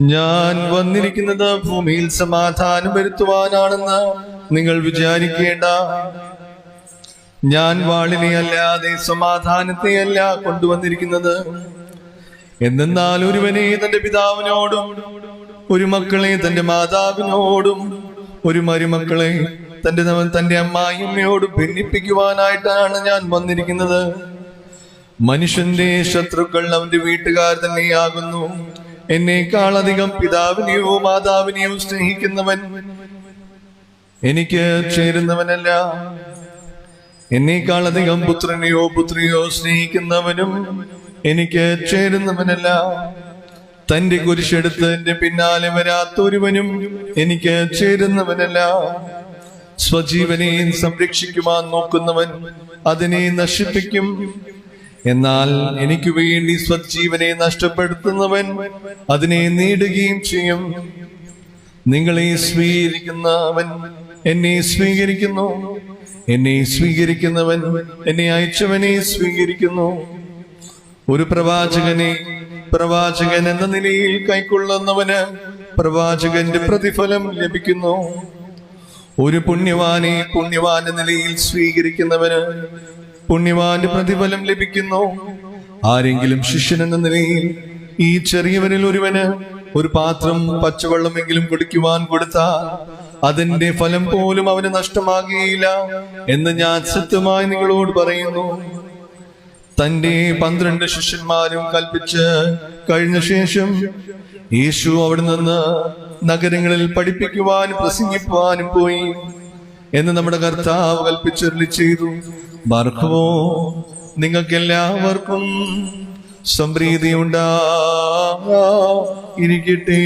ഞാൻ വന്നിരിക്കുന്നത് ഭൂമിയിൽ സമാധാനം വരുത്തുവാനാണെന്ന് നിങ്ങൾ വിചാരിക്കേണ്ട. ഞാൻ വാളിനെ അല്ലാതെ സമാധാനത്തെയല്ല കൊണ്ടുവന്നിരിക്കുന്നത്. എന്തെന്നാൽ ഒരുവനെ തന്റെ പിതാവിനോടും ഒരു മക്കളെ തന്റെ മാതാവിനോടും ഒരു മരുമക്കളെ തന്റെ തന്റെ അമ്മായിമ്മയോടും ഭിന്നിപ്പിക്കുവാനായിട്ടാണ് ഞാൻ വന്നിരിക്കുന്നത്. മനുഷ്യന്റെ ശത്രുക്കൾ അവന്റെ വീട്ടുകാർ തന്നെയാകുന്നു. എന്നേക്കാളധികം പിതാവിനെയോ മാതാവിനെയോ സ്നേഹിക്കുന്നവൻ എനിക്ക് ചേരുന്നവനല്ല. എന്നേക്കാളധികം പുത്രനെയോ പുത്രിയോ സ്നേഹിക്കുന്നവനും എനിക്ക് ചേരുന്നവനല്ല. തന്റെ കുരിശെടുത്ത് എന്റെ പിന്നാലെ വരാത്തൊരുവനും എനിക്ക് ചേരുന്നവനല്ല. സ്വജീവനെയും സംരക്ഷിക്കുവാൻ നോക്കുന്നവൻ അതിനെ നശിപ്പിക്കും. എന്നാൽ എനിക്ക് വേണ്ടി സ്വജീവനെ നഷ്ടപ്പെടുത്തുന്നവൻ അതിനെ നേടുകയും ചെയ്യും. നിങ്ങളെ സ്വീകരിക്കുന്നവൻ എന്നെ സ്വീകരിക്കുന്നു. എന്നെ സ്വീകരിക്കുന്നവൻ എന്നെ അയച്ചവനെ സ്വീകരിക്കുന്നു. ഒരു പ്രവാചകനെ പ്രവാചകൻ എന്ന നിലയിൽ കൈക്കൊള്ളുന്നവന് പ്രവാചകന്റെ പ്രതിഫലം ലഭിക്കുന്നു. ഒരു പുണ്യവാനെ പുണ്യവാന നിലയിൽ സ്വീകരിക്കുന്നവന് പുണ്യവാന്റെ പ്രതിഫലം ലഭിക്കുന്നു. ആരെങ്കിലും ശിഷ്യൻ എന്ന നിലയിൽ ഈ ചെറിയവരിൽ ഒരുവന് ഒരു പാത്രം പച്ചവെള്ളമെങ്കിലും കുടിക്കുവാൻ കൊടുത്താൽ അതിന്റെ ഫലം പോലും അവന് നഷ്ടമാകുകയില്ല എന്ന് ഞാൻ സത്യമായി നിങ്ങളോട് പറയുന്നു. തന്റെ പന്ത്രണ്ട് ശിഷ്യന്മാരും കൽപ്പിച്ച് കഴിഞ്ഞ ശേഷം യേശു അവിടെ നിന്ന് നഗരങ്ങളിൽ പഠിപ്പിക്കുവാനും പ്രസംഗിക്കുവാനും പോയി. എന്ന് നമ്മുടെ കർത്താവ് കൽപ്പിച്ചൊരുളി ചെയ്തു. ബർഹവോ നിങ്ങൾക്കെല്ലാവർക്കും സംപ്രീതി ഉണ്ടാ ഇരിക്കട്ടെ.